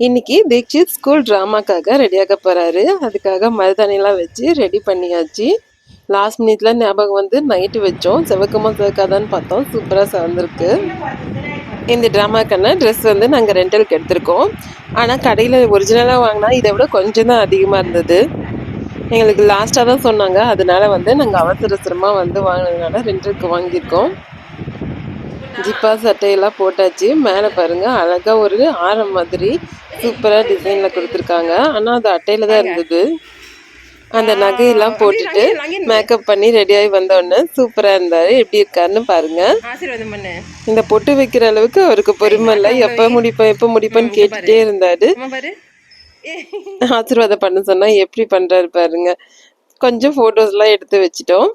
இன்னைக்கு தீக்ஷித் ஸ்கூல் ட்ராமாக்காக ரெடியாக போகிறாரு அதுக்காக மருதாணிலாம் வச்சு ரெடி பண்ணியாச்சு. லாஸ்ட் மினிட்ல ஞாபகம் வந்து நைட்டு வச்சோம். செவக்கமாக செவக்காதான்னு பார்த்தோம். சூப்பராக செவந்திருக்கு இந்த ட்ராமாக்கான ட்ரெஸ் வந்து நாங்கள் ரெண்டலுக்கு எடுத்திருக்கோம். ஆனால் கடையில் ஒரிஜினலாக வாங்கினா இதை விட கொஞ்சம் தான் அதிகமாக இருந்தது. எங்களுக்கு லாஸ்ட்டாக தான் சொன்னாங்க. அதனால வந்து நாங்கள் அவசர அவசரமாக வந்து வாங்கினதுனால ரெண்டலுக்கு வாங்கியிருக்கோம். ஜிப்பா சட்டையெல்லாம் போட்டாச்சு. மேலே பாருங்க அழகா ஒரு ஆரம் மாதிரி சூப்பராக டிசைனில் கொடுத்துருக்காங்க. ஆனால் அது அட்டையில தான் இருந்தது. அந்த நகையெல்லாம் போட்டுட்டு மேக்கப் பண்ணி ரெடியாகி வந்தோடனே சூப்பராக இருந்தார். எப்படி இருக்காருன்னு பாருங்க. இந்த பொட்டு வைக்கிற அளவுக்கு அவருக்கு பொறுமை இல்லை. எப்போ முடிப்பேன் எப்போ முடிப்பேன்னு கேட்டுட்டே இருந்தாரு. ஆசீர்வாதம் பண்ண சொன்னா எப்படி பண்றாரு பாருங்க. கொஞ்சம் ஃபோட்டோஸ்லாம் எடுத்து வச்சிட்டோம்.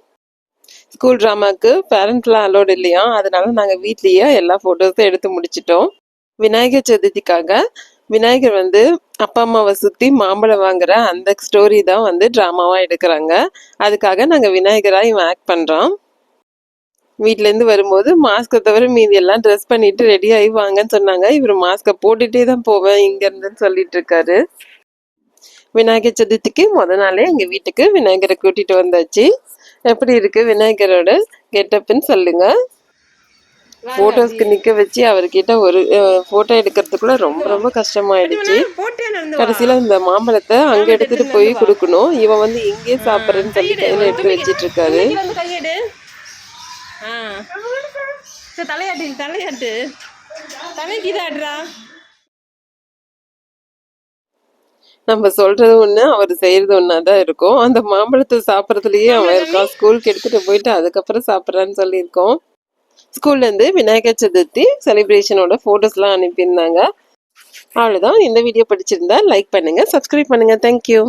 ஸ்கூல் ட்ராமாவுக்கு பேரண்ட்லாம் அலோடு இல்லையா? அதனால நாங்கள் வீட்லேயே எல்லா ஃபோட்டோஸும் எடுத்து முடிச்சிட்டோம். விநாயகர் சதுர்த்திக்காக விநாயகர் வந்து அப்பா அம்மாவை சுற்றி மாம்பழம் வாங்குற அந்த ஸ்டோரி தான் வந்து ட்ராமாவாக எடுக்கிறாங்க. அதுக்காக நாங்கள் விநாயகராக இவன் ஆக்ட் பண்ணுறோம் வீட்டிலேருந்து வரும்போது மாஸ்க்கை தவிர மீதி எல்லாம் ட்ரெஸ் பண்ணிட்டு ரெடி ஆகி வாங்கன்னு சொன்னாங்க. இவர் மாஸ்க்கை போட்டுட்டே தான் போவேன் இங்கேருந்துன்னு சொல்லிட்டு இருக்காரு. விநாயகர் சதுர்த்திக்கு முத நாளே எங்கள் வீட்டுக்கு விநாயகரை கூட்டிட்டு வந்தாச்சு. எப்படி இருக்கு விநாயகரோட கெட்டப்னு சொல்லுங்க. போட்டோஸ்க்கு நிக்க வச்சு அவர்கிட்ட ஒரு போட்டோ எடுக்கிறதுக்குள்ள ரொம்ப ரொம்ப கஷ்டமாயிடுச்சு. கடைசியில இந்த மாம்பழத்தை அங்க எடுத்துட்டு போய் கொடுக்கணும். இவன் வந்து இங்கேயே சாப்பிட்றேன்னு சொல்லி கையில எடுத்து வச்சிட்டு இருக்காரு தலையாட்டு தலையாட்டு. தலைக்கு இதாடுறா. நம்ம சொல்றது ஒண்ணு அவர் செய்யறது ஒண்ணா தான் இருக்கும். அந்த மாம்பழத்தை சாப்பிட்றதுலயே அவன் இருக்கான். ஸ்கூலுக்கு எடுத்துட்டு போயிட்டு அதுக்கப்புறம் சாப்பிட்றான்னு சொல்லியிருக்கோம். ஸ்கூல்ல இருந்து விநாயகர் சதுர்த்தி செலிப்ரேஷனோட போட்டோஸ்லாம் அனுப்பியிருந்தாங்க. அவ்வளவுதான். இந்த வீடியோ பிடிச்சிருந்தா லைக் பண்ணுங்க சப்ஸ்கிரைப் பண்ணுங்க. தேங்க்யூ